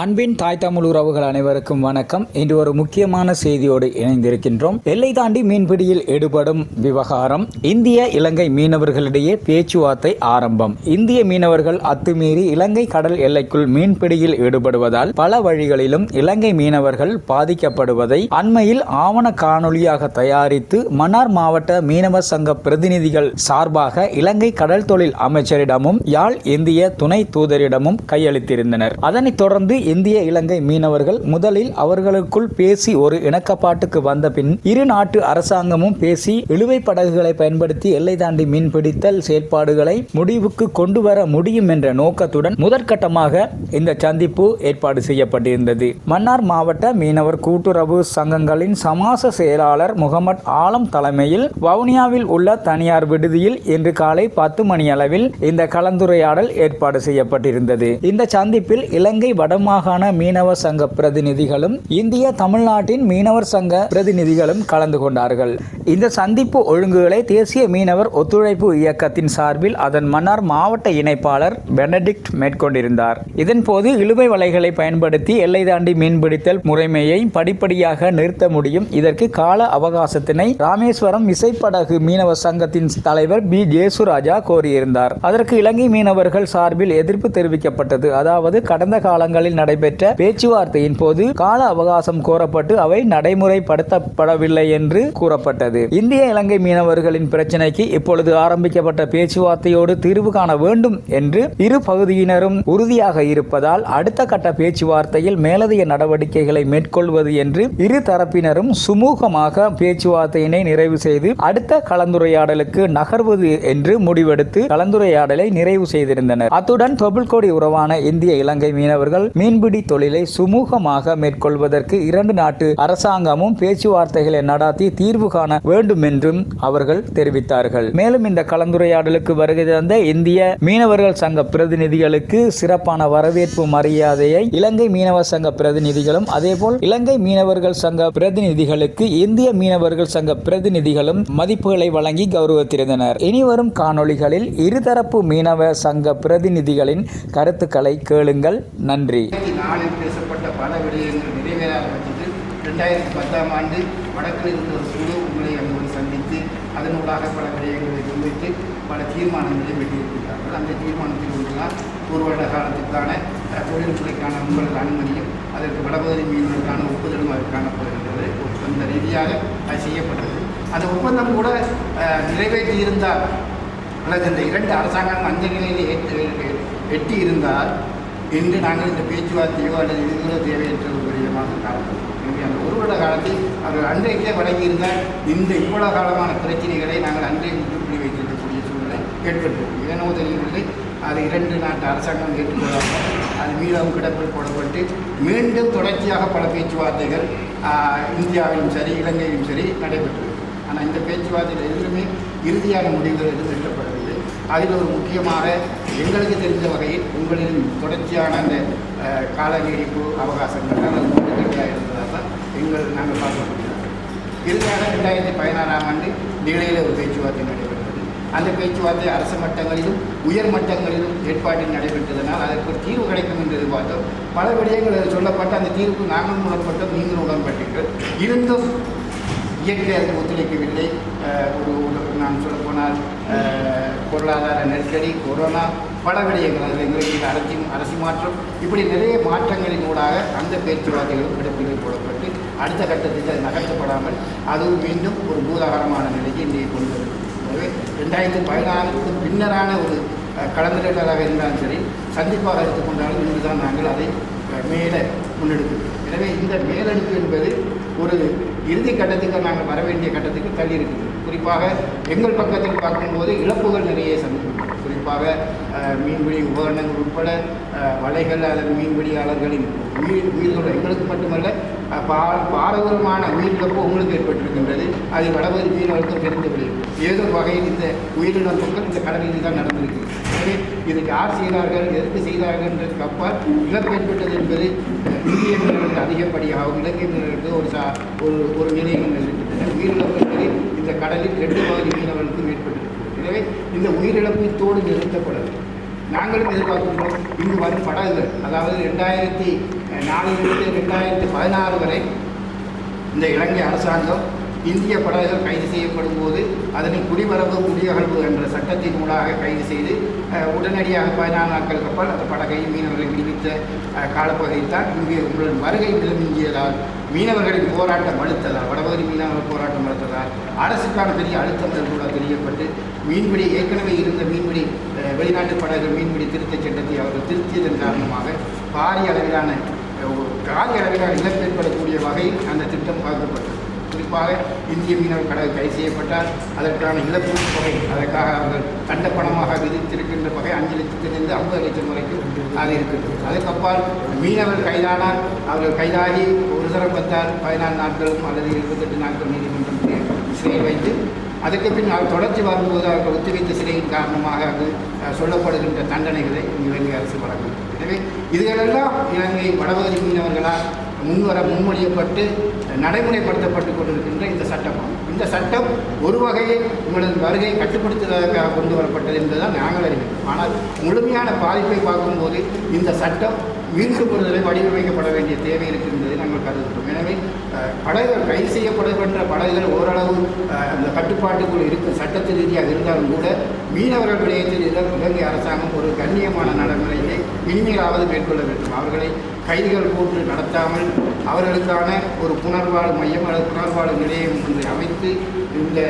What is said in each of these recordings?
அன்பின் தாய் தமிழ் உறவுகள் அனைவருக்கும் வணக்கம். இன்று ஒரு முக்கியமான செய்தியோடு இணைந்திருக்கின்றோம். எல்லை தாண்டி மீன்பிடியில் ஈடுபடும் விவகாரம் இந்திய இலங்கை மீனவர்களிடையே பேச்சுவார்த்தை ஆரம்பம். இந்திய மீனவர்கள் அத்துமீறி இலங்கை கடல் எல்லைக்குள் மீன்பிடியில் ஈடுபடுவதால் பல வழிகளிலும் இலங்கை மீனவர்கள் பாதிக்கப்படுவதை அண்மையில் ஆவண காணொளியாக தயாரித்து மன்னார் மாவட்ட மீனவ சங்க பிரதிநிதிகள் சார்பாக இலங்கை கடல் தொழில் அமைச்சரிடமும் யாழ் இந்திய துணை தூதரிடமும் கையளித்திருந்தனர். அதனைத் தொடர்ந்து இந்திய இலங்கை மீனவர்கள் முதலில் அவர்களுக்குள் பேசி ஒரு இணக்கப்பாட்டுக்கு வந்த பின் இரு நாட்டு அரசாங்கமும் பேசி இழுவை படகுகளை பயன்படுத்தி எல்லை தாண்டி மீன்பிடித்தல் செயற்பாடுகளை முடிவுக்கு கொண்டு வர முடியும் என்ற நோக்கத்துடன் முதற்கட்டமாக இந்த சந்திப்பு ஏற்பாடு செய்யப்பட்டிருந்தது. மன்னார் மாவட்ட மீனவர் கூட்டுறவு சங்கங்களின் சமாச செயலாளர் முகமது ஆலம் தலைமையில் வவுனியாவில் உள்ள தனியார் விடுதியில் இன்று காலை பத்து மணி அளவில் இந்த கலந்துரையாடல் ஏற்பாடு செய்யப்பட்டிருந்தது. இந்த சந்திப்பில் இலங்கை வடமா மாகாண மீனவ சங்க பிரதிநிதிகளும் இந்திய தமிழ்நாட்டின் மீனவர் சங்க பிரதிநிதிகளும் கலந்து கொண்டார்கள். இந்த சந்திப்பு ஒழுங்குகளை தேசிய மீனவர் ஒத்துழைப்பு இயக்கத்தின் சார்பில் அதன் மன்னார் மாவட்ட இணைப்பாளர் பெனடிக்ட் மேற்கொண்டிருந்தார். இதன்போது இழுவை வலைகளை பயன்படுத்தி எல்லை தாண்டி மீன்பிடித்தல் முறைமையை படிப்படியாக நிறுத்த முடியும். இதற்கு கால அவகாசத்தினை ராமேஸ்வரம் விசைப்படகு மீனவ சங்கத்தின் தலைவர் பி. ஜேசுராஜா கோரியிருந்தார். அதற்கு இலங்கை மீனவர்கள் சார்பில் எதிர்ப்பு தெரிவிக்கப்பட்டது. அதாவது கடந்த காலங்களில் நடைபெற்ற பேச்சுவார்த்தையின் போது கால அவகாசம் கோரப்பட்டு அவை நடைமுறைப்படுத்தப்படவில்லை என்று கூறப்பட்டது. இந்திய இலங்கை மீனவர்களின் பிரச்சினைக்கு இப்பொழுது ஆரம்பிக்கப்பட்ட பேச்சுவார்த்தையோடு தீர்வு காண வேண்டும் என்று இரு பகுதியினரும் உறுதியாக இருப்பதால் அடுத்த கட்ட பேச்சுவார்த்தையில் மேலதிக நடவடிக்கைகளை மேற்கொள்வது என்று இரு தரப்பினரும் சுமூகமாக பேச்சுவார்த்தையினை நிறைவு செய்து அடுத்த கலந்துரையாடலுக்கு நகர்வது என்று முடிவெடுத்து கலந்துரையாடலை நிறைவு செய்திருந்தனர். அத்துடன் தொழில்கோடி உறவான இந்திய இலங்கை மீனவர்கள் மீன்பிடி தொழிலை சுமூகமாக மேற்கொள்வதற்கு இரண்டு நாட்டு அரசாங்கமும் பேச்சுவார்த்தைகளை நடாத்தி தீர்வு காண வேண்டும் என்றும் அவர்கள் தெரிவித்தார்கள். மேலும் இந்த கலந்துரையாடலுக்கு வருகை தந்த இந்திய மீனவர்கள் சங்க பிரதிநிதிகளுக்கு சிறப்பான வரவேற்பு மரியாதையை இலங்கை மீனவ சங்க பிரதிநிதிகளும் அதேபோல் இலங்கை மீனவர்கள் சங்க பிரதிநிதிகளுக்கு இந்திய மீனவர்கள் சங்க பிரதிநிதிகளும் மதிப்புகளை வழங்கி கௌரவித்திருந்தனர். இனிவரும் காணொளிகளில் இருதரப்பு மீனவ சங்க பிரதிநிதிகளின் கருத்துக்களை கேளுங்கள். நன்றி. ரெண்டாயிரத்தி நாலில் பேசப்பட்ட பல விடயங்கள் நிறைவேறாத பட்சத்தில் ரெண்டாயிரத்தி பத்தாம் ஆண்டு வடக்கில் இருந்த ஒரு குழு உங்களை அங்கு சந்தித்து அதனூடாக பல விடயங்களை முன்வைத்து பல தீர்மானங்களை வெளியிட்டிருக்கிறார்கள். அந்த தீர்மானத்தில் ஒன்றுதான் ஒரு வருட காலத்திற்கான தொழில்துறைக்கான உங்களது அனுமதியும் அதற்கு வடபகுதி மீனவர்களுக்கான ஒப்புதலும் அது காணப்படுகின்றது. ஒப்பந்த ரீதியாக அது செய்யப்பட்டது. அந்த ஒப்பந்தம் கூட நிறைவேற்றி இருந்தால் அல்லது இந்த இரண்டு அரசாங்கம் அந்த நிலையிலே ஏற்று எட்டி இருந்தால் இன்று நாங்கள் இந்த பேச்சுவார்த்தையோ அல்லது இதுகளோ தேவையற்ற ஒரு விடயமாக காணப்படும் எனவே அந்த ஒரு வருட காலத்தில் அவர்கள் அன்றைக்கே வழங்கியிருந்த இந்த இவ்வளவு காலமான பிரச்சனைகளை நாங்கள் அன்றே முற்றுப்புள்ளி வைத்திருக்கக்கூடிய சூழ்நிலை ஏற்பட்டிருக்கும் ஏனோ தெரியவில்லை. அது இரண்டு நாட்டு அரசாங்கம் ஏற்றுக்கொள்ளாமல் அது மீளவும் கிடப்பில் போடப்பட்டு மீண்டும் தொடர்ச்சியாக பல பேச்சுவார்த்தைகள் இந்தியாவிலும் சரி இலங்கையிலும் சரி நடைபெற்றது. ஆனால் இந்த பேச்சுவார்த்தையில் எதுவுமே இறுதியான முடிவுகள் எதுவும் அதில் ஒரு முக்கியமாக எங்களுக்கு தெரிந்த வகையில் உங்களின் தொடர்ச்சியான அந்த கால நீடிப்பு அவகாசங்கள் அது இருந்ததாக தான் எங்கள் நாங்கள் பார்க்க முடியாது இறுதியாக ரெண்டாயிரத்தி பதினாறாம் ஆண்டு நிலையில் ஒரு பேச்சுவார்த்தை நடைபெற்றது. அந்த பேச்சுவார்த்தை அரசு மட்டங்களிலும் உயர் மட்டங்களிலும் ஏற்பாட்டில் நடைபெற்றதனால் அதற்கு ஒரு தீர்வு கிடைக்கும் என்று எதிர்பார்த்தோம். பல விடயங்கள் சொல்லப்பட்ட அந்த தீர்வுக்கு நாங்களும் உடன்பட்டோம் நீங்களும் உடன்பட்டீர்கள். இருந்தும் இயற்கை அதுக்கு ஒத்துழைக்கவில்லை. ஒரு ஒரு நான் சொல்லப்போனால் பொருளாதார நெருக்கடி கொரோனா பல விடயங்கள் அதில் எங்களுக்கு அரசி அரசு மாற்றம் இப்படி நிறைய மாற்றங்களின் ஊடாக அந்த பேச்சுவார்த்தைகளும் கிடப்பில் போடப்பட்டு அடுத்த கட்டத்தில் அது நகர்த்தப்படாமல் அதுவும் மீண்டும் ஒரு பூதாகரமான நிலைக்கு இன்றைய கொண்டு எனவே ரெண்டாயிரத்தி பதினாறுக்கு பின்னரான ஒரு கலந்துரையாளராக இருந்தாலும் சரி சந்திப்பாக எடுத்துக்கொண்டாலும் இன்று தான் நாங்கள் அதை மேலே முன்னெடுக்கிறோம். எனவே இந்த மேலெடுப்பு என்பது ஒரு இறுதி கட்டத்துக்கு நாங்கள் வர வேண்டிய கட்டத்துக்கு தள்ளி இருக்குது. குறிப்பாக எங்கள் பக்கத்தில் பார்க்கும்போது இழப்புகள் நிறைய சந்திக்கிறோம் குறிப்பாக மீன்பிடி உபகரணங்கள் உட்பட வலைகள் அல்லது மீன்பிடியாளர்களின் உயிர் உயிர்கள் எங்களுக்கு மட்டுமல்ல பா பாரதூரமான உயிரிழப்பு உங்களுக்கு ஏற்பட்டிருக்கின்றது. அது வடபகுதி மீனவர்களுக்கும் தெரிந்தவில்லை ஏதோ வகையில் இந்த உயிரிழப்புகள் இந்த கடலில் தான் நடந்திருக்கு. எனவே இதுக்கு யார் செய்தார்கள் எதற்கு செய்தார்கள் என்றதுக்கு அப்பால் இழப்பு ஏற்பட்டது என்பது இந்திய அதிகப்படியாகும் அதிகப்படியாகவும் இலங்கை மீனவர்களுக்கு ஒரு சா ஒரு ஒரு நிலையம் இருக்கின்றன உயிரிழப்பு இந்த கடலில் ரெண்டு பகுதி மீனவர்களுக்கும் ஏற்பட்டிருக்கிறது. எனவே இந்த உயிரிழப்பு இத்தோடு நிறுத்தப்படவில்லை நாங்களும் எதிர்பார்க்கின்றோம் இங்கு வரும் படகுகள் அதாவது ரெண்டாயிரத்தி நாலிலிருந்து ரெண்டாயிரத்தி பதினாறு வரை இந்த இலங்கை அரசாங்கம் இந்திய படகுகள் கைது செய்யப்படும் போது அதனை குடிவரவு குடியகழ்வு என்ற சட்டத்தின் ஊடாக கைது செய்து உடனடியாக பதினாறு நாட்கள் கப்பல் அந்த படகை மீனவர்களை விடுவித்த அஹ், காலப்பகுதியில் தான் இங்கே உங்களுடன் வருகை விளங்கியதால் மீனவர்களின் போராட்டம் அழுத்ததால் வடபகுதி மீனவர்கள் போராட்டம் அழுத்ததால் அரசுக்கான பெரிய அழுத்தங்கள் கூட தெரியப்பட்டு மீன்பிடி ஏற்கனவே இருந்த மீன்பிடி வெளிநாட்டு படகுகள் மீன்பிடி திருத்தச் சட்டத்தை அவர்கள் திருத்தியதன் காரணமாக பாரிய அளவிலான அஹ், காரிய அளவிலான இழப்பு ஏற்படக்கூடிய வகையில் அந்த திட்டம் பார்க்கப்பட்டது. குறிப்பாக இந்திய மீனவர் கடல் கைது செய்யப்பட்டால் அதற்கான இழப்பு தொகை அதற்காக அவர்கள் தண்ட பணமாக விதித்திருக்கின்ற தொகை அஞ்சு லட்சத்திலிருந்து ஐம்பது லட்சம் வரைக்கும் அது இருக்கிறது அதுக்கப்பால் மீனவர் கைதானால் அவர்கள் கைதாகி ஒரு தரம் பத்தால் பதினாலு நாட்களும் அல்லது இருபத்தெட்டு நாட்கள் நீதிமன்றம் சிறையில் வைத்து அதுக்கு பின் அவர் தொடர்ச்சி வரும்போது அவர்கள் ஒத்திவைத்த சிறையின் காரணமாக அது சொல்லப்படுகின்ற தண்டனைகளை இலங்கை அரசு வழங்கும் எனவே இதுகளெல்லாம் இலங்கை வடபகுதி மீனவர்களால் முன்வர முன்மொழியப்பட்டு நடைமுறைப்படுத்தப்பட்டு கொண்டிருக்கின்ற இந்த சட்டமாகும் இந்த சட்டம் ஒரு வகையில் உங்களது வருகை கட்டுப்படுத்துவதற்காக கொண்டு வரப்பட்டது என்பதுதான் நாங்கள் அறிவிக்கிறோம் ஆனால் முழுமையான பாதிப்பை பார்க்கும்போது இந்த சட்டம் மீண்டும் ஒரு வடிவமைக்கப்பட வேண்டிய தேவை இருக்கின்றதை நாங்கள் கருதுகிறோம். எனவே படகுகள் கைது செய்யப்படுகின்ற படகுகள் ஓரளவு அந்த கட்டுப்பாட்டுக்குள் இருக்கும் சட்டத்து ரீதியாக இருந்தாலும் கூட மீனவர்கள் விடயத்தில் இல- இலங்கை அரசாங்கம் ஒரு கண்ணியமான நடைமுறையை இனிமேலாவது மேற்கொள்ள வேண்டும். அவர்களை கைதிகள் போட்டு நடத்தாமல் அவர்களுக்கான ஒரு புனர்வாழ்வு மையம் அல்லது புனர்வாழ்வு நிலையம் ஒன்றை அமைத்து இந்த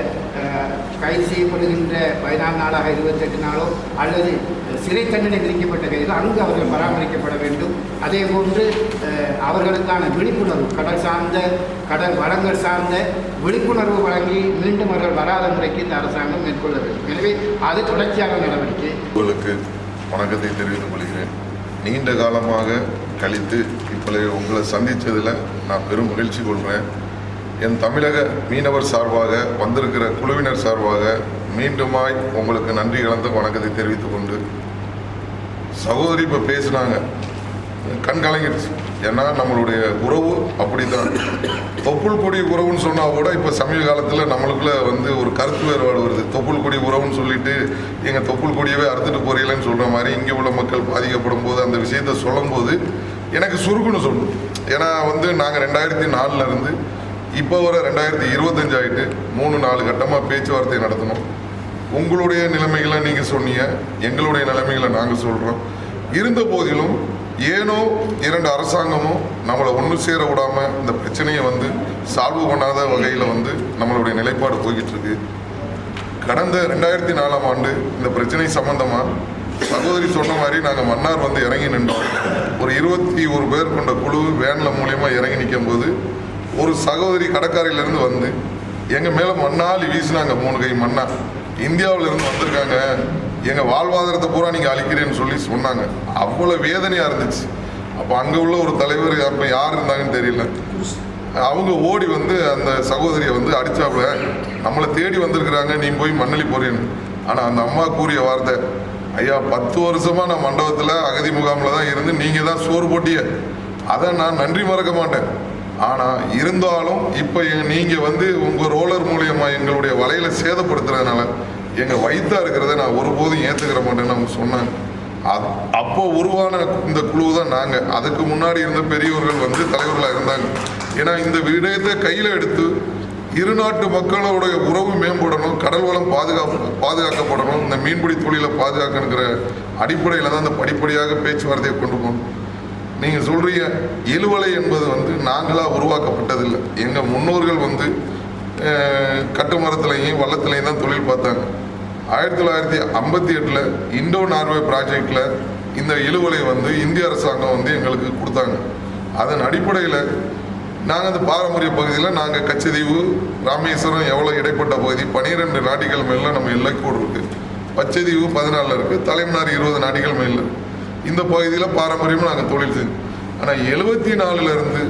கைது செய்யப்படுகின்ற பதினாறு நாளாக இருபத்தெட்டு நாளோ அல்லது சிறை தண்டனை விதிக்கப்பட்ட கைதில் அங்கு அவர்கள் பராமரிக்கப்பட வேண்டும். அதே போன்று அவர்களுக்கான விழிப்புணர்வு கடல் சார்ந்த கடல் வளங்கள் சார்ந்த விழிப்புணர்வு வழங்கி மீண்டும் அவர்கள் வராத முறைக்கு இந்த அரசாங்கம் மேற்கொள்ள வேண்டும். எனவே அது தொடர்ச்சியான நடவடிக்கை. உங்களுக்கு வணக்கத்தை தெரிவித்துக் கொள்கிறேன். நீண்ட காலமாக கழித்து இப்போ உங்களை சந்தித்ததில் நான் பெரும் மகிழ்ச்சி கொள்கிறேன். என் தமிழக மீனவர் சார்பாக வந்திருக்கிற குழுவினர் சார்பாக மீண்டுமாய் உங்களுக்கு நன்றி கலந்த வணக்கத்தை தெரிவித்துக் கொண்டு சகோதரி இப்போ பேசுனாங்க. கண் கலங்கிடுச்சு ஏன்னா நம்மளுடைய உறவு அப்படித்தான். தொப்புள் கொடி உறவுன்னு சொன்னால் கூட இப்போ சமீப காலத்தில் நம்மளுக்குள்ள வந்து ஒரு கருத்து வேறுபாடு வருது. தொப்புள் கொடி உறவுன்னு சொல்லிட்டு எங்கள் தொப்புள் கொடியவே அறுத்துட்டு போறீங்களேன்னு சொல்கிற மாதிரி இங்கே உள்ள மக்கள் பாதிக்கப்படும் போது அந்த விஷயத்த சொல்லும்போது எனக்கு சுருக்குன்னு சொல்லணும் ஏன்னா வந்து நாங்கள் ரெண்டாயிரத்தி நாலுலேருந்து இப்போ வர ரெண்டாயிரத்தி இருபத்தஞ்சு ஆகிட்டு மூணு நாலு கட்டமாக பேச்சுவார்த்தை நடத்தணும். உங்களுடைய நிலைமைகளை நீங்கள் சொன்னீங்க எங்களுடைய நிலைமைகளை நாங்கள் சொல்கிறோம் இருந்த போதிலும் ஏனோ இரண்டு அரசாங்கமும் நம்மளை ஒன்று சேர விடாமல் இந்த பிரச்சனையை வந்து சால்வ் பண்ணாத வகையில் வந்து நம்மளுடைய நிலைப்பாடு போய்கிட்டு இருக்கு. கடந்த ரெண்டாயிரத்தி நாலாம் ஆண்டு இந்த பிரச்சனை சம்பந்தமாக சகோதரி சொன்ன மாதிரி நாங்கள் மன்னார் வந்து இறங்கி நின்றோம். ஒரு இருபத்தி ஒரு பேர் கொண்ட குழு வேனில் மூலியமாக இறங்கி நிற்கும் போது ஒரு சகோதரி கடற்கரையிலேருந்து வந்து எங்கள் மேலே மண்ணாலி வீசினாங்க மூணு கை மண்ணா. இந்தியாவிலேருந்து வந்திருக்காங்க. எங்கள் வாழ்வாதாரத்தை பூரா நீங்கள் அழிக்கிறேன்னு சொல்லி சொன்னாங்க. அவ்வளோ வேதனையாக இருந்துச்சு. அப்போ அங்கே உள்ள ஒரு தலைவர் அப்போ யார் இருந்தாங்கன்னு தெரியல. அவங்க ஓடி வந்து அந்த சகோதரியை வந்து அடித்தாப்புல நம்மளை தேடி வந்திருக்கிறாங்க நீ போய் மண்ணளி போறேன்னு. ஆனால் அந்த அம்மா கூறிய வார்த்தை ஐயா பத்து வருஷமாக நான் மண்டபத்தில் அகதி முகாமில் தான் இருந்து நீங்கள் தான் சோறு போட்டிய. அதை நான் நன்றி மறக்க மாட்டேன். ஆனால் இருந்தாலும் இப்போ நீங்கள் வந்து உங்கள் ரோலர் மூலியமாக எங்களுடைய வலையில சேதப்படுத்துறதுனால எங்கள் வயிற்றா இருக்கிறத நான் ஒருபோதும் ஏற்றுக்கிற மாட்டேன்னு அவங்க சொன்னாங்க. அது அப்போ உருவான இந்த குழு தான் நாங்கள் அதுக்கு முன்னாடி இருந்த பெரியவர்கள் வந்து தலைவர்களாக இருந்தாங்க. ஏன்னா இந்த விடயத்தை கையில் எடுத்து இரு நாட்டு மக்களோடைய உறவு மேம்படணும் கடல் வளம் பாதுகாப்பு பாதுகாக்கப்படணும் இந்த மீன்பிடி தொழிலை பாதுகாக்கணுங்கிற அடிப்படையில் தான் இந்த படிப்படியாக பேச்சுவார்த்தையை கொண்டு போகணும். நீங்கள் சொல்கிறீங்க இழுவலை என்பது வந்து நாங்களாக உருவாக்கப்பட்டதில்லை. எங்கள் முன்னோர்கள் வந்து கட்டுமரத்துலையும் வள்ளத்துலையும் தான் தொழில் பார்த்தாங்க. ஆயிரத்தி தொள்ளாயிரத்தி ஐம்பத்தி எட்டில் இண்டோ நார்வே ப்ராஜெக்டில் இந்த இழுவலை வந்து இந்திய அரசாங்கம் வந்து எங்களுக்கு கொடுத்தாங்க. அதன் அடிப்படையில் நாங்கள் அந்த பாரம்பரிய பகுதியில் நாங்கள் கச்சதீவு ராமேஸ்வரம் எவ்வளோ இடைப்பட்ட பகுதி பனிரெண்டு நாட்டிகள் மேல நம்ம எல்லைக்கோடு இருக்குது பச்சைதீவு பதினாலில் இருக்குது தலைமனார் இருபது நாட்டிகள் மேல இந்த பகுதியில் பாரம்பரியமாக நாங்கள் தொழில் செஞ்சோம் ஆனால் எழுபத்தி நாலுலேருந்து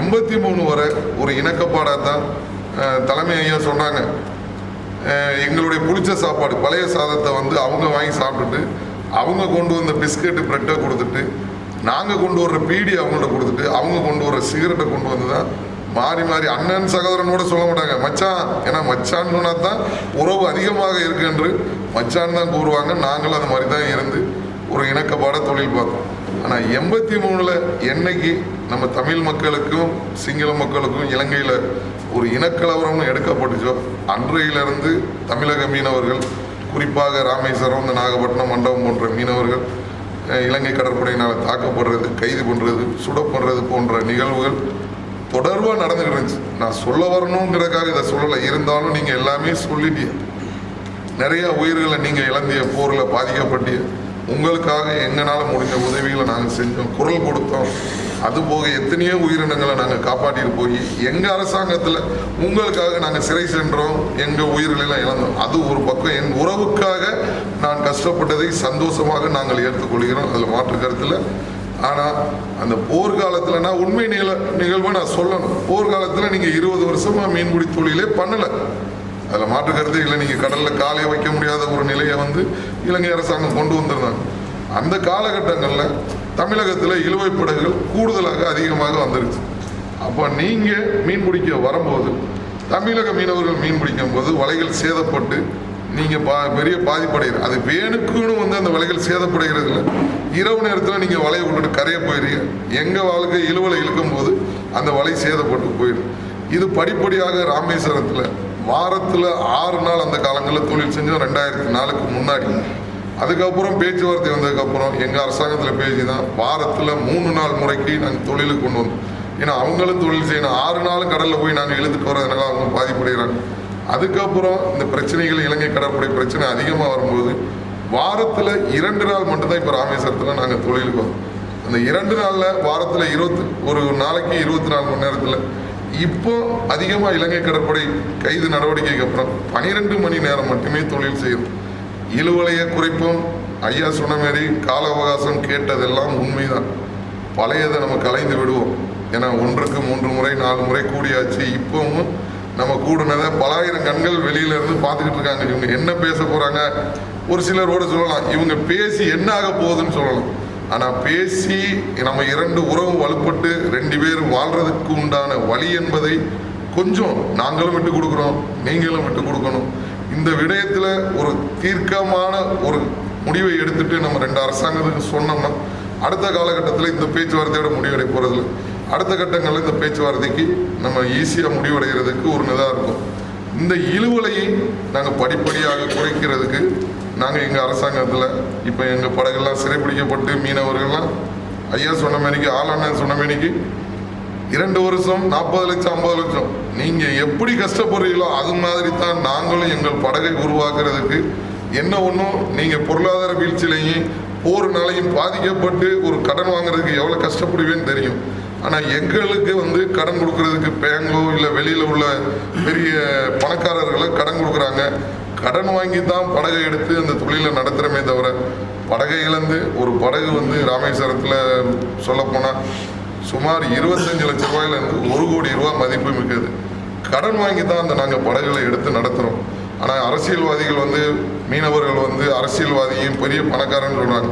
எண்பத்தி மூணு வரை ஒரு இணக்கப்பாடாக தான் தலைமை ஐயா சொன்னாங்க. எங்களுடைய பிடிச்ச சாப்பாடு பழைய சாதத்தை வந்து அவங்க வாங்கி சாப்பிட்டுட்டு அவங்க கொண்டு வந்த பிஸ்கெட்டு ப்ரெட்டை கொடுத்துட்டு நாங்கள் கொண்டு வர்ற பீடி அவங்கள்ட்ட கொடுத்துட்டு அவங்க கொண்டு வர்ற சிகரெட்டை கொண்டு வந்து தான் மாறி மாறி அண்ணன் சகோதரனோட சொல்ல மாட்டாங்க. மச்சான் ஏன்னா மச்சான் தான் உறவு அதிகமாக இருக்கு என்று மச்சான் தான் கூறுவாங்க. நாங்களும் அந்த மாதிரி தான் இருந்து ஒரு இணக்கப்பாட தொழில் பார்த்தோம். ஆனால் எண்பத்தி மூணில் என்னைக்கு நம்ம தமிழ் மக்களுக்கும் சிங்கள மக்களுக்கும் இலங்கையில் ஒரு இனக்கலவரம்னு எடுக்கப்பட்டுச்சோ அன்றையிலிருந்து தமிழக மீனவர்கள் குறிப்பாக ராமேஸ்வரம் இந்த நாகப்பட்டினம் மண்டபம் போன்ற மீனவர்கள் இலங்கை கடற்படையினால் தாக்கப்படுறது கைது பண்ணுறது சுடப்படுறது போன்ற நிகழ்வுகள் தொடர்பாக நடந்துகிட்டு இருந்துச்சு. நான் சொல்ல வரணுங்கிறதுக்காக இதை சொல்லலை. இருந்தாலும் நீங்கள் எல்லாமே சொல்லிட்டீங்க. நிறைய உயிர்களை நீங்கள் இழந்திய போரில் பாதிக்கப்பட்டிய உங்களுக்காக எங்களால் முடிஞ்ச உதவிகளை நாங்கள் செஞ்சோம். குரல் கொடுத்தோம். அதுபோக எத்தனையோ உயிரினங்களை நாங்கள் காப்பாற்றிட்டு போய் எங்கள் அரசாங்கத்தில் உங்களுக்காக நாங்கள் சிறை சென்றோம் எங்கள் உயிர்களெல்லாம் இழந்தோம். அது ஒரு பக்கம் என் உறவுக்காக நான் கஷ்டப்பட்டதை சந்தோஷமாக நாங்கள் ஏற்றுக்கொள்கிறோம். அதில் மாற்று கருத்தில் ஆனால் அந்த போர்க்காலத்தில் நான் உண்மை நிகழ நிகழ்வை நான் சொல்லணும். போர்க்காலத்தில் நீங்கள் இருபது வருஷமாக மீன்பிடி தொழிலே பண்ணலை. அதில் மாற்று கருத்து இல்லை. நீங்கள் கடலில் காலையை வைக்க முடியாத ஒரு நிலையை வந்து இலங்கை அரசாங்கம் கொண்டு வந்திருந்தாங்க. அந்த காலகட்டங்களில் தமிழகத்தில் இழுவை படகுகள் கூடுதலாக அதிகமாக வந்துருச்சு அப்போ நீங்கள் மீன் பிடிக்க வரும்போது தமிழக மீனவர்கள் மீன் பிடிக்கும் போது வலைகள் சேதப்பட்டு நீங்கள் பா பெரிய பாதிப்படைகிறது அது வேணுக்குன்னு வந்து அந்த வலைகள் சேதப்படுகிறது இல்லை. இரவு நேரத்தில் நீங்கள் வலையை விட்டுட்டு கரையை போயிடுறீங்க எங்கள் வாழ்க்கை இழுவலை இழுக்கும் போது அந்த வலை சேதப்பட்டு போயிடும். இது படிப்படியாக ராமேஸ்வரத்தில் வாரத்தில் ஆறு நாள் அந்த காலங்களில் தொழில் செஞ்சோம். ரெண்டாயிரத்தி நாலுக்கு முன்னாடி. அதுக்கப்புறம் பேச்சுவார்த்தை வந்ததுக்கப்புறம் எங்கள் அரசாங்கத்தில் பேசி தான் வாரத்தில் மூணு நாள் முறைக்கு நாங்கள் தொழிலுக்கு கொண்டு வந்தோம். ஏன்னா அவங்களும் தொழில் செய்யணும். ஆறு நாள் கடலில் போய் நாங்கள் இழுத்துட்டு வரதுனால அவங்க பாதிப்படைகிறாங்க. அதுக்கப்புறம் இந்த பிரச்சனைகள் இலங்கை கடற்படை பிரச்சனை அதிகமாக வரும்போது வாரத்தில் இரண்டு நாள் மட்டும்தான் இப்போ ராமேஸ்வரத்தில் நாங்கள் தொழிலுக்கு வரோம் அந்த இரண்டு நாளில் வாரத்தில் இருபத்தி ஒரு நாளைக்கு இருபத்தி நாலு மணி நேரத்தில் இப்போ அதிகமாக இலங்கை கடற்படை கைது நடவடிக்கைக்கு அப்புறம் பனிரெண்டு மணி நேரம் மட்டுமே தொழில் செய்யும் இழுவலையை குறிப்போம். ஐயா சொன்ன மாதிரி கால அவகாசம் கேட்டதெல்லாம் உண்மைதான். பழையதை நம்ம கலைந்து விடுவோம். ஏன்னா ஒன்றுக்கு மூன்று முறை நாலு முறை கூடியாச்சு. இப்போவும் நம்ம கூடுனதை பலாயிரம் கண்கள் வெளியில இருந்து பார்த்துக்கிட்டு இருக்காங்க. இவங்க என்ன பேச போறாங்க? ஒரு சிலரோட சொல்லலாம். இவங்க பேசி என்ன ஆக போகுதுன்னு சொல்லலாம். ஆனால் பேசி நம்ம இரண்டு உறவு வலுப்பட்டு ரெண்டு பேர் வாழ்றதுக்கு உண்டான வழி என்பதை கொஞ்சம் நாங்களும் விட்டு கொடுக்குறோம் நீங்களும் விட்டு கொடுக்கணும். இந்த விடயத்தில் ஒரு தீர்க்கமான ஒரு முடிவை எடுத்துகிட்டு நம்ம ரெண்டு அரசாங்கத்துக்கு சொன்னோம்னா அடுத்த காலகட்டத்தில் இந்த பேச்சுவார்த்தையோட முடிவடை போகிறதில்ல அடுத்த கட்டங்களில் இந்த பேச்சுவார்த்தைக்கு நம்ம ஈஸியாக முடிவடைகிறதுக்கு ஒரு இதாக இருக்கும். இந்த இழுவலையை நாங்கள் படிப்படியாக குறைக்கிறதுக்கு நாங்கள் எங்கள் அரசாங்கத்தில் இப்போ எங்கள் படகுலாம் சிறைப்பிடிக்கப்பட்டு மீனவர்கள்லாம் ஐயா சொன்ன மாதிரிக்கு ஆளண்ணன் சொன்ன மாதிரிக்கு இரண்டு வருஷம் நாற்பது லட்சம் ஐம்பது லட்சம். நீங்க எப்படி கஷ்டப்படுறீங்களோ அது மாதிரி தான் நாங்களும் எங்கள் படகை உருவாக்குறதுக்கு என்ன ஒன்றும் நீங்க பொருளாதார வீழ்ச்சியிலையும் போர்னாலையும் பாதிக்கப்பட்டு ஒரு கடன் வாங்குறதுக்கு எவ்வளோ கஷ்டப்படுவேன்னு தெரியும். ஆனால் எங்களுக்கு வந்து கடன் கொடுக்கறதுக்கு பேங்கோ இல்லை வெளியில் உள்ள பெரிய பணக்காரர்களை கடன் கொடுக்குறாங்க. கடன் வாங்கி தான் படகை எடுத்து அந்த தொழிலை நடத்துகிறோமே தவிர படகை இழந்து ஒரு படகு வந்து ராமேஸ்வரத்தில் சொல்லப்போனால் சுமார் இருபத்தஞ்சு லட்ச ரூபாயிலிருந்து ஒரு கோடி ரூபாய் மதிப்பு மிக்கது. கடன் வாங்கி தான் அந்த நாங்கள் படகுகளை எடுத்து நடத்துகிறோம் ஆனால் அரசியல்வாதிகள் வந்து மீனவர்கள் வந்து அரசியல்வாதியும் பெரிய பணக்காரன்னு சொல்கிறாங்க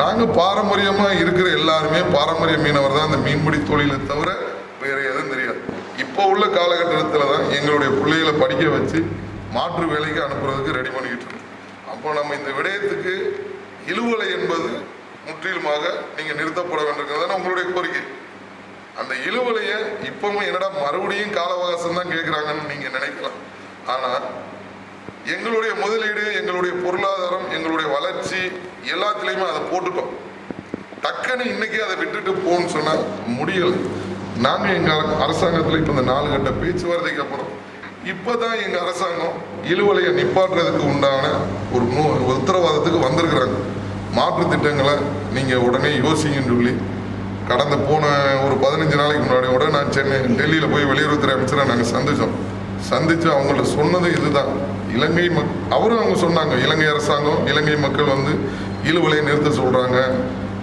நாங்கள் பாரம்பரியமாக இருக்கிற எல்லாருமே பாரம்பரிய மீனவர் தான். அந்த மீன்பிடி தொழிலை தவிர வேறு எதுவும் தெரியாது. இப்போ உள்ள காலகட்டத்தில் தான் எங்களுடைய பிள்ளைகளை படிக்க வச்சு மாற்று வேலைக்கு அனுப்புறதுக்கு ரெடி பண்ணிக்கிட்டு இருக்கோம். அப்போ நம்ம இந்த விடயத்துக்கு இழுவலை என்பது முற்றிலுமாக நீங்கள் நிறுத்தப்பட வேண்டியிருக்கிறது. உங்களுடைய கோரிக்கை. அந்த இழுவலையை இப்பவும் என்னடா மறுபடியும் கால அவகாசம் தான் கேட்குறாங்கன்னு நீங்கள் நினைக்கலாம். ஆனால் எங்களுடைய முதலீடு எங்களுடைய பொருளாதாரம் எங்களுடைய வளர்ச்சி எல்லாத்துலேயுமே அதை போட்டுட்டோம். டக்குன்னு இன்னைக்கே அதை விட்டுட்டு போன்னு சொன்னால் முடியலை. நாங்கள் எங்கள் அரசாங்கத்தில் இப்போ இந்த நாலு கட்ட பேச்சுவார்த்தைக்கு அப்புறம் இப்போ தான் எங்கள் அரசாங்கம் இழுவலையை நிப்பாட்டுறதுக்கு உண்டான ஒரு உத்தரவாதத்துக்கு வந்திருக்கிறாங்க. மாற்று திட்டங்களை நீங்கள் உடனே யோசிங்கன்னு சொல்லி கடந்த போன ஒரு பதினஞ்சு நாளைக்கு முன்னாடி கூட நான் சென்னை டெல்லியில் போய் வெளியுறவுத்துறை அமைச்சரை நாங்கள் சந்தித்தோம் சந்தித்து அவங்கள்ட்ட சொன்னது இதுதான். இலங்கை மக் அவரும் அவங்க சொன்னாங்க இலங்கை அரசாங்கம் இலங்கை மக்கள் வந்து இழுவலையை நிறுத்த சொல்கிறாங்க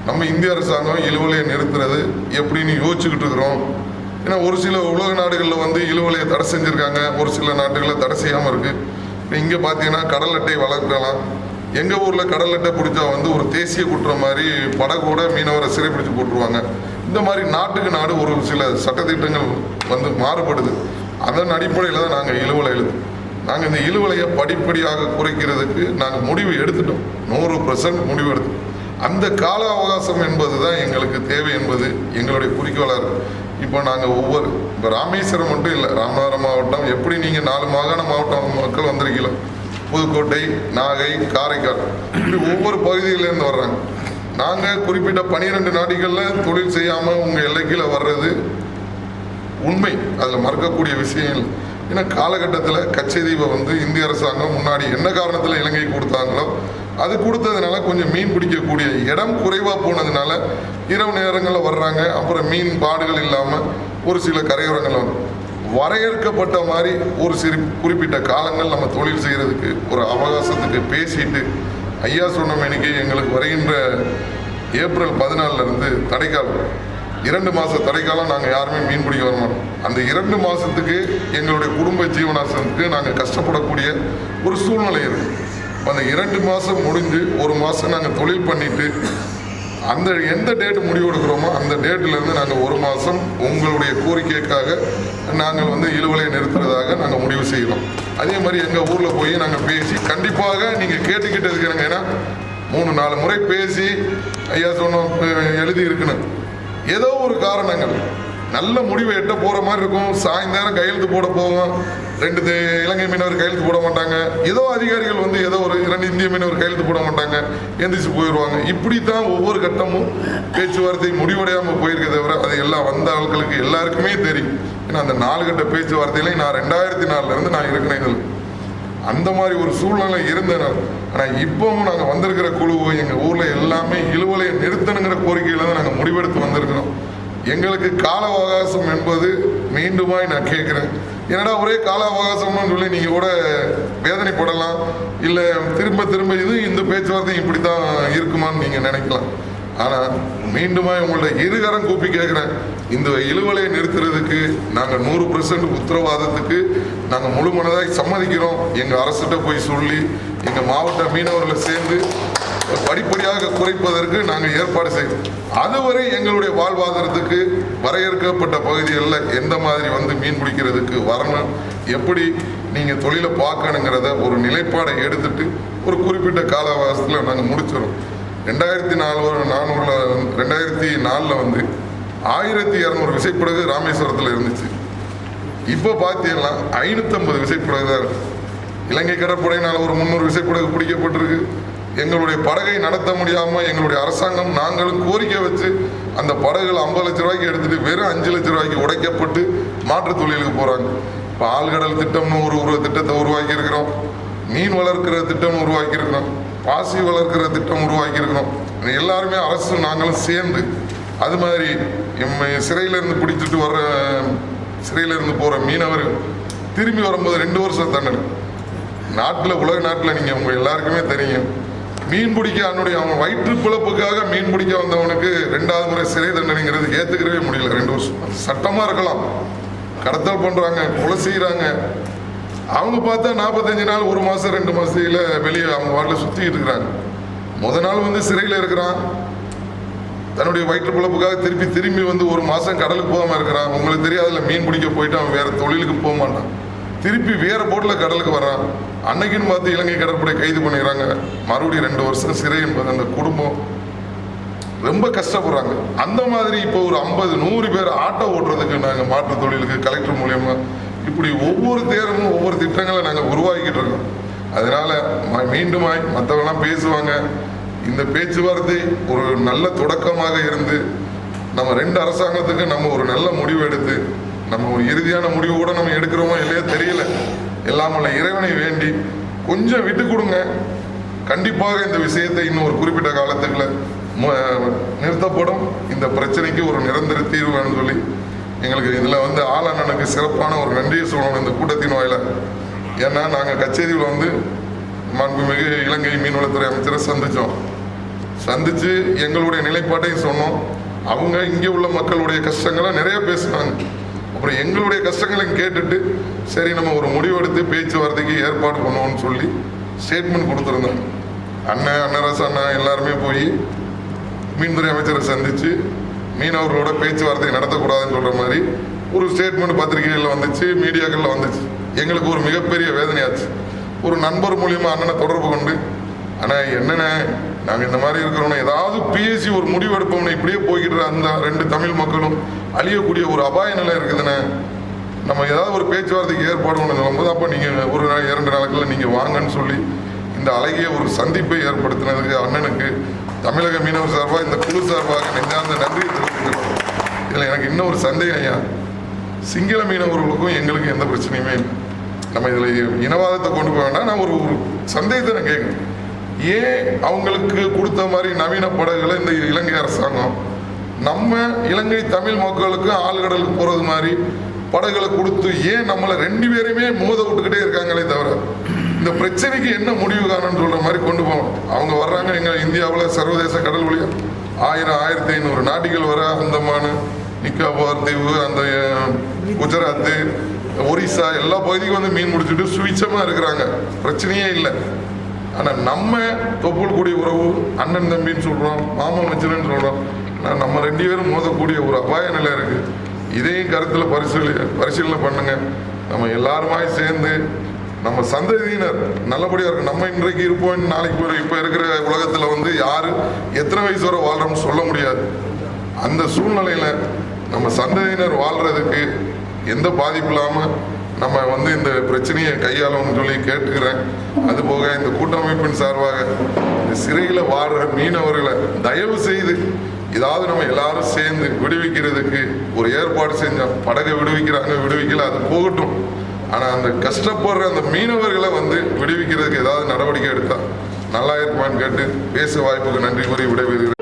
நம்ம இந்திய அரசாங்கம் இழுவலையை நிறுத்துறது எப்படின்னு யோசிச்சுக்கிட்டு இருக்கிறோம். ஏன்னா ஒரு சில உலக நாடுகளில் வந்து இழுவலையை தடை செஞ்சுருக்காங்க. ஒரு சில நாடுகளில் தடை செய்யாமல் இருக்குது இப்போ இங்கே பார்த்தீங்கன்னா கடல் அட்டை வளர்க்கலாம். எங்கள் ஊரில் கடல் அட்டை பிடிச்சா வந்து ஒரு தேசிய குற்றம் மாதிரி படகோட மீனவரை சிறைப்பிடிச்சு போட்டுருவாங்க. இந்த மாதிரி நாட்டுக்கு நாடு ஒரு சில சட்டத்திட்டங்கள் வந்து மாறுபடுது. அதன் அடிப்படையில் தான் நாங்கள் இழுவலை எழுது நாங்கள் இந்த இழுவலையை படிப்படியாக குறைக்கிறதுக்கு நாங்கள் முடிவு எடுத்துட்டோம். நூறு பர்சன்ட் முடிவு எடுத்தோம் அந்த கால அவகாசம் என்பது தான் எங்களுக்கு தேவை என்பது எங்களுடைய குறிக்கோளாக இருக்குது இப்போ நாங்கள் ஒவ்வொரு இப்போ ராமேஸ்வரம் மட்டும் இல்லை ராமநாதபுரம் மாவட்டம் எப்படி நீங்கள் நாலு மாகாண மாவட்டம் மக்கள் வந்திருக்கீங்களோ புதுக்கோட்டை நாகை காரைக்கால். இப்படி ஒவ்வொரு பகுதியிலேருந்து வர்றாங்க. நாங்கள் குறிப்பிட்ட பனிரெண்டு நாடுகளில் தொழில் செய்யாமல் உங்கள் எல்லைக்கில் வர்றது உண்மை. அதில் மறக்கக்கூடிய விஷயம் இல்லை. ஏன்னா காலகட்டத்தில் கச்சதீவை வந்து இந்திய அரசாங்கம் முன்னாடி என்ன காரணத்தில் இலங்கை கொடுத்தாங்களோ அது கொடுத்ததுனால கொஞ்சம் மீன் பிடிக்கக்கூடிய இடம் குறைவாக போனதுனால இரவு நேரங்களில் வர்றாங்க. அப்புறம் மீன் பாடுகள் இல்லாமல் ஒரு சில கரையோரங்கள் வரும் வரையறுக்கப்பட்ட மாதிரி ஒரு சிறு குறிப்பிட்ட காலங்கள் நம்ம தொழில் செய்கிறதுக்கு ஒரு அவகாசத்துக்கு பேசிட்டு ஐயா சொன்ன மணிக்கு எங்களுக்கு வருகின்ற ஏப்ரல் பதினாலில் இருந்து தடைக்காலம் இரண்டு மாத தடைக்காலம் நாங்கள் யாருமே மீன் பிடிக்க வர மாட்டோம். அந்த இரண்டு மாதத்துக்கு எங்களுடைய குடும்ப ஜீவனாசனத்துக்கு நாங்கள் கஷ்டப்படக்கூடிய ஒரு சூழ்நிலை இருக்குது அந்த இரண்டு மாதம் முடிஞ்சு ஒரு மாதம் நாங்கள் தொழில் பண்ணிவிட்டு அந்த எந்த டேட் முடிவு எடுக்கிறோமோ அந்த டேட்டிலேருந்து நாங்கள் ஒரு மாதம் உங்களுடைய கோரிக்கைக்காக நாங்கள் வந்து இழுவலையை நிறுத்துறதாக நாங்கள் முடிவு செய்கிறோம். அதே மாதிரி எங்கள் ஊரில் போய் நாங்கள் பேசி கண்டிப்பாக நீங்கள் கேட்டுக்கிட்டு இருக்கிறீங்க. ஏன்னா மூணு நாலு முறை பேசி ஐயா சொன்னோம் எழுதி இருக்கணும். ஏதோ ஒரு காரணங்கள். நல்ல முடிவை எட்ட போகிற மாதிரி இருக்கும். சாயந்தரம் கையெழுத்து போட போவோம். ரெண்டு தே- இலங்கை மீனவர் கையெழுத்து போட மாட்டாங்க. ஏதோ அதிகாரிகள் வந்து ஏதோ ஒரு இரண்டு இந்திய மீனவர் கையெழுத்து போட மாட்டாங்க. எந்திரிச்சு போயிடுவாங்க. இப்படி தான் ஒவ்வொரு கட்டமும் பேச்சுவார்த்தை முடிவடையாமல் போயிருக்கே தவிர அது எல்லாம் வந்த ஆட்களுக்கு எல்லாருக்குமே தெரியும். ஏன்னா அந்த நாலு கட்ட பேச்சுவார்த்தையிலையும் நான் ரெண்டாயிரத்தி நாலுல இருந்து நான் இருக்கிறேன் இதில். அந்த மாதிரி ஒரு சூழ்நிலை இருந்தனால் ஆனால் இப்பவும் நாங்கள் வந்திருக்கிற குழு எங்கள் ஊரில் எல்லாமே இழுவலையை நிறுத்தணுங்கிற கோரிக்கையில் தான் நாங்கள் முடிவெடுத்து வந்திருக்கிறோம். எங்களுக்கு கால அவகாசம் என்பது மீண்டுமாய் நான் கேட்குறேன். என்னடா ஒரே கால அவகாசம்னு சொல்லி நீங்கள் கூட வேதனைப்படலாம். இல்லை திரும்ப திரும்ப இது இந்த பேச்சுவார்த்தை இப்படி தான் இருக்குமான்னு நீங்கள் நினைக்கலாம். ஆனால் மீண்டுமாய் உங்கள்ட்ட இருகரம் கூப்பி கேட்குறேன். இந்த இழுவலையை நிறுத்துறதுக்கு நாங்கள் நூறு பர்சன்ட் உத்தரவாதத்துக்கு நாங்கள் முழு மனதாக சம்மதிக்கிறோம். எங்கள் அரசுகிட்ட போய் சொல்லி எங்கள் மாவட்ட மீனவர்களை சேர்ந்து படிப்படியாக குறைப்பதற்கு நாங்கள் ஏற்பாடு செய்வோம் அதுவரை எங்களுடைய வாழ்வாதாரத்துக்கு வரையறுக்கப்பட்ட பகுதிகளில் எந்த மாதிரி வந்து மீன் பிடிக்கிறதுக்கு வரணும் எப்படி நீங்கள் தொழிலை பார்க்கணுங்கிறத ஒரு நிலைப்பாடை எடுத்துட்டு ஒரு குறிப்பிட்ட கால அவகாசத்தில் நாங்கள் முடிச்சிடும் ரெண்டாயிரத்தி நாலு நானூறுல ரெண்டாயிரத்தி நாலில் வந்து ஆயிரத்தி இரநூறு விசைப்படகு ராமேஸ்வரத்தில் இருந்துச்சு. இப்போ பார்த்தீங்கன்னா ஐநூற்றம்பது விசைப்படகு தான் இருக்குது இலங்கை கடற்படையினால் ஒரு முந்நூறு விசைப்படகு பிடிக்கப்பட்டிருக்கு. எங்களுடைய படகை நடத்த முடியாமல் எங்களுடைய அரசாங்கம் நாங்களும் கோரிக்கை வச்சு அந்த படகுகள் ஐம்பது லட்ச ரூபாய்க்கு எடுத்துகிட்டு வெறும் அஞ்சு லட்ச ரூபாய்க்கு உடைக்கப்பட்டு மாற்றுத் தொழிலுக்கு போகிறாங்க இப்போ ஆழ்கடல் திட்டம்னு ஒரு ஒரு திட்டத்தை உருவாக்கியிருக்கிறோம். மீன் வளர்க்கிற திட்டம் உருவாக்கியிருக்கிறோம். பாசி வளர்க்கிற திட்டம் உருவாக்கியிருக்கிறோம். எல்லாருமே அரசு நாங்களும் சேர்ந்து அது மாதிரி சிறையிலேருந்து பிடிச்சிட்டு வர்ற சிறையிலேருந்து போகிற மீனவர்கள் திரும்பி வரும்போது ரெண்டு வருஷம் தண்டனை. நாட்டில் உலக நாட்டில் நீங்கள் உங்கள் எல்லாருக்குமே தெரியும். மீன் பிடிக்க அவனுடைய அவன் வயிற்று பிழப்புக்காக மீன் பிடிக்க வந்தவனுக்கு ரெண்டாவது முறை சிறை தண்டனைங்கிறது ஏற்றுக்கிறவே முடியல. ரெண்டு வருஷம். சட்டமாக இருக்கலாம். கடத்தல் பண்ணுறாங்க கொலை செய்கிறாங்க அவங்க பார்த்தா நாற்பத்தஞ்சு நாள் ஒரு மாதம் ரெண்டு மாதத்தில் வெளியே அவங்க வாட்டில் சுற்றிக்கிட்டு இருக்கிறாங்க. முத நாள் வந்து சிறையில் இருக்கிறான். தன்னுடைய வயிற்று பிழப்புக்காக திருப்பி திரும்பி வந்து ஒரு மாதம் கடலுக்கு போகாமல் இருக்கிறான். உங்களுக்கு தெரியாதுல மீன் பிடிக்க போயிட்டு அவன் வேறு தொழிலுக்கு போக மாட்டான். திருப்பி வேறு போட்டில் கடலுக்கு வர்றான். அன்னைக்குன்னு பார்த்து இலங்கை கடற்படை கைது பண்ணிடுறாங்க மறுபடியும் ரெண்டு வருஷம் சிறை என்பது அந்த குடும்பம் ரொம்ப கஷ்டப்படுறாங்க. அந்த மாதிரி இப்போ ஒரு ஐம்பது நூறு பேர் ஆட்டோ ஓட்டுறதுக்கு நாங்கள் மாற்றுத் தொழிலுக்கு கலெக்டர் மூலியமா இப்படி ஒவ்வொரு தேர்வும் ஒவ்வொரு திட்டங்களை நாங்கள் உருவாக்கிட்டு இருக்கோம். அதனால ம- மீண்டுமாய் மற்றவங்களாம் பேசுவாங்க. இந்த பேச்சுவார்த்தை ஒரு நல்ல தொடக்கமாக இருந்து நம்ம ரெண்டு அரசாங்கத்துக்கு நம்ம ஒரு நல்ல முடிவு எடுத்து நம்ம ஒரு இறுதியான முடிவு கூட நம்ம எடுக்கிறோமோ இல்லையோ தெரியல. எல்லாம் வல்ல இறைவனை வேண்டி கொஞ்சம் விட்டு கொடுங்க. கண்டிப்பாக இந்த விஷயத்தை இன்னும் ஒரு குறிப்பிட்ட காலத்துக்குள்ள நிறுத்தப்படும். இந்த பிரச்சனைக்கு ஒரு நிரந்தர தீர்வு வேணும்னு சொல்லி எங்களுக்கு இதில் வந்து ஆளண்ணனுக்கு சிறப்பான ஒரு நன்றியை சொல்லணும் இந்த கூட்டத்தின் வாயில. ஏன்னா நாங்கள் கச்சேரியில் வந்து மாண்புமிகு இலங்கை மீன்வளத்துறை அமைச்சரை சந்தித்தோம் சந்தித்து எங்களுடைய நிலைப்பாட்டையும் சொன்னோம். அவங்க இங்கே உள்ள மக்களுடைய கஷ்டங்களை நிறைய பேசுனாங்க. அப்புறம் எங்களுடைய கஷ்டங்களையும் கேட்டுட்டு சரி நம்ம ஒரு முடிவெடுத்து பேச்சுவார்த்தைக்கு ஏற்பாடு பண்ணுவோம்னு சொல்லி ஸ்டேட்மெண்ட் கொடுத்துருந்தாங்க அண்ணன் அன்னரசு அண்ணன் எல்லாருமே போய் மீன்துறை அமைச்சரை சந்தித்து மீனவர்களோட பேச்சுவார்த்தை நடத்தக்கூடாதுன்னு சொல்கிற மாதிரி ஒரு ஸ்டேட்மெண்ட் பத்திரிகைகளில் வந்துச்சு மீடியாக்களில் வந்துச்சு. எங்களுக்கு ஒரு மிகப்பெரிய வேதனையாச்சு. ஒரு நண்பர் மூலியமாக அண்ணனை தொடர்பு கொண்டு அண்ணா என்னென்ன நாங்கள் இந்த மாதிரி இருக்கிறோம் ஏதாவது பிஎஸ்சி ஒரு முடிவு இப்படியே போய்கிட்டு அந்த ரெண்டு தமிழ் மக்களும் அழியக்கூடிய ஒரு அபாய நிலை இருக்குதுண்ணே நம்ம ஏதாவது ஒரு பேச்சுவார்த்தைக்கு ஏற்பாடு பண்ண சொல்லும்போது அப்போ நீங்கள் ஒரு நாள் இரண்டு நாட்களில் நீங்கள் வாங்கன்னு சொல்லி இந்த அழகிய ஒரு சந்திப்பை ஏற்படுத்தினதுக்கு அண்ணனுக்கு தமிழக மீனவர் சார்பாக இந்த குழு சார்பாக நெஞ்சார்ந்த நன்றியை தெரிவித்துக்கிறோம் இதில் எனக்கு இன்னும் ஒரு சந்தேகம் ஐயா. சிங்கள மீனவர்களுக்கும் எங்களுக்கும் எந்த பிரச்சனையுமே இல்லை. நம்ம இதில் இனவாதத்தை கொண்டு போக வேண்டாம். நான் ஒரு ஒரு சந்தேகத்தை நான் கேட்குறேன். ஏன் அவங்களுக்கு கொடுத்த மாதிரி நவீன படகுகளை இந்த இலங்கை அரசாங்கம்? நம்ம இலங்கை தமிழ் மக்களுக்கு ஆழ்கடலுக்கு போகிறது மாதிரி படகுகளை கொடுத்து ஏன் நம்மளை ரெண்டு பேரையுமே மோத விட்டுக்கிட்டே இருக்காங்களே தவிர இந்த பிரச்சனைக்கு என்ன முடிவு காணும்னு சொல்கிற மாதிரி கொண்டு போகணும். அவங்க வர்றாங்க எங்கள் இந்தியாவில் சர்வதேச கடல் வழியாக ஆயிரம் ஆயிரத்தி ஐநூறு நாட்டிகள் வர அந்தமான் நிக்காபார் தீவு அந்த குஜராத்து ஒரிசா எல்லா பகுதிக்கும் வந்து மீன் முடிச்சுட்டு சுவிச்சமாக இருக்கிறாங்க. பிரச்சனையே இல்லை. ஆனால் நம்ம தொப்புள் கூடிய உறவு அண்ணன் தம்பின்னு சொல்கிறோம் மாமன் மச்சனன்னு சொல்கிறோம் ஆனால் நம்ம ரெண்டு பேரும் மோதக்கூடிய ஒரு அபாய நிலை இருக்குது இதையும் கருத்தில் பரிசீலி பரிசீலனை பண்ணுங்க. நம்ம எல்லாருமாய் சேர்ந்து நம்ம சந்ததியினர் நல்லபடியாக இருக்கும் நம்ம இன்றைக்கு இருப்போம் நாளைக்கு போய் இப்போ இருக்கிற உலகத்தில் வந்து யார் எத்தனை வயசு வரை வாழ்கிறோம்னு சொல்ல முடியாது. அந்த சூழ்நிலையில் நம்ம சந்ததியினர் வாழ்கிறதுக்கு எந்த பாதிப்பு இல்லாமல் நம்ம வந்து இந்த பிரச்சனையை கையாளணும்னு சொல்லி கேட்டுக்கிறேன். அதுபோக இந்த கூட்டமைப்பின் சார்பாக இந்த சிறையில் வாடுற மீனவர்களை தயவு செய்து ஏதாவது நம்ம எல்லாரும் சேர்ந்து விடுவிக்கிறதுக்கு ஒரு ஏற்பாடு செஞ்சோம் படகை விடுவிக்கிறாங்க விடுவிக்கல அது போகட்டும். ஆனால் அந்த கஷ்டப்படுற அந்த மீனவர்களை வந்து விடுவிக்கிறதுக்கு ஏதாவது நடவடிக்கை எடுத்தால் நல்லா இருக்குமான்னு கேட்டு பேச வாய்ப்புக்கு நன்றி கூறி விடைபெறுகிறேன்.